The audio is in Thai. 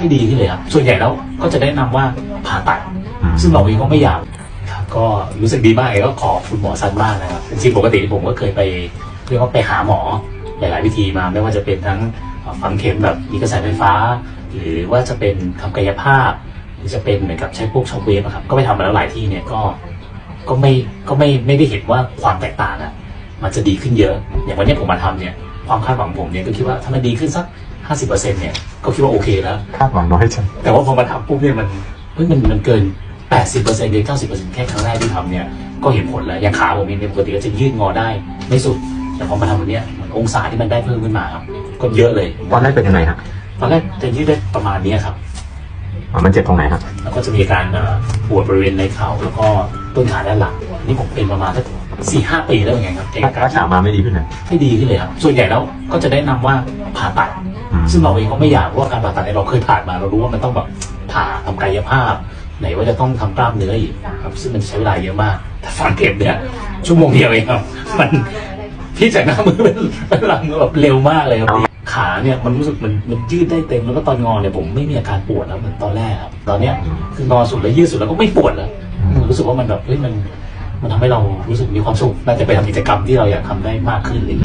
ให้ดีขึ้นเลยครับ ส่วนใหญ่แล้วก็จะแนะนำว่าผ่าตัดอืมซึ่งเราเองก็ไม่อยากครับก็รู้สึกดีมากเลยก็ขอบคุณหมอซันมากนะครับจริงๆปกติผมก็เคยไปเรียกว่าไปหาหมอหลายๆวิธีมา ไม่ว่าจะเป็นทั้งฝังเข็มแบบมีกระแสไฟฟ้า หรือว่าจะเป็นทำกายภาพ หรือจะเป็นเหมือนกับใช้พวกช็อคเวฟอะครับก็ไปทำมาแล้วหลายที่เนี่ยก็ก็ไม่ก็ไม่ไม่ได้เห็นว่าความแตกต่างอะมันจะดีขึ้นเยอะ อย่างวันนี้ผมมาทำเนี่ยความคาดหวังผมเนี่ยก็คิดว่าถ้ามันดีขึ้นสัก 50%เนี่ยก็คิดว่าโอเคแล้ว คาดหวังน้อยจังแต่ว่าพอมาทำปุ๊บเนี่ยมันเฮ้ยมันมันเกิน80%เกิน90%แค่ครั้งแรกที่ทำเนี่ยก็เห็นผลแล้วอย่างขาผมเองเนี่ยปกติก็จะยืดงอได้ไม่สุด แต่พอมาทำวันเนี้ยเหมือนองศาที่มันได้เพิ่มขึ้นมาครับก็เยอะเลยตอนแรกเป็นยังไงฮะตอนแรกจะยืดได้ประมาณเนี้ยครับ อ๋อมันเจ็บตรงไหนฮะแล้วก็จะมีการเอ่อปวดบริเวณในเข่าแล้วก็ต้นขาด้านหลังนี่ผมเป็นประมาณสักสี่ห้าปีแล้วเหมือนกันครับเอกรักษามาไม่ดีขึ้นเลยไม่ดีขึ้นเลยครับส่วนใหญ่แล้วก็จะแนะนำว่าผ่าตัดอืม ซึ่งเราเองก็ไม่อยากเพราะว่าการผ่าตัดเนี่ยเราเคยผ่านมาเรารู้ว่ามันต้องแบบผ่าทำกายภาพ ไหนว่าจะต้องทำกล้ามเนื้ออีกครับ ซึ่งมันใช้เวลาเยอะมากแต่ฝังเข็มเนี่ยชั่วโมงเดียวเองครับมัน พี่จากหน้ามือเป็นเป็นหลังแบบเร็วมากเลยครับ ขาเนี่ยมันรู้สึกมันมันยืดได้เต็มแล้วก็ตอนงอเนี่ยผมไม่มีอาการปวดแล้วเหมือนตอนแรกครับตอนเนี้ยคืองอสุดแล้วยืดสุดแล้วก็ไม่ปวดแล้วมันรู้สึกว่ามันแบบเฮ้ยมัน มันทำให้เรารู้สึกมีความสุขน่าจะไปทำกิจกรรมที่เราอยากทำได้มากขึ้นเลย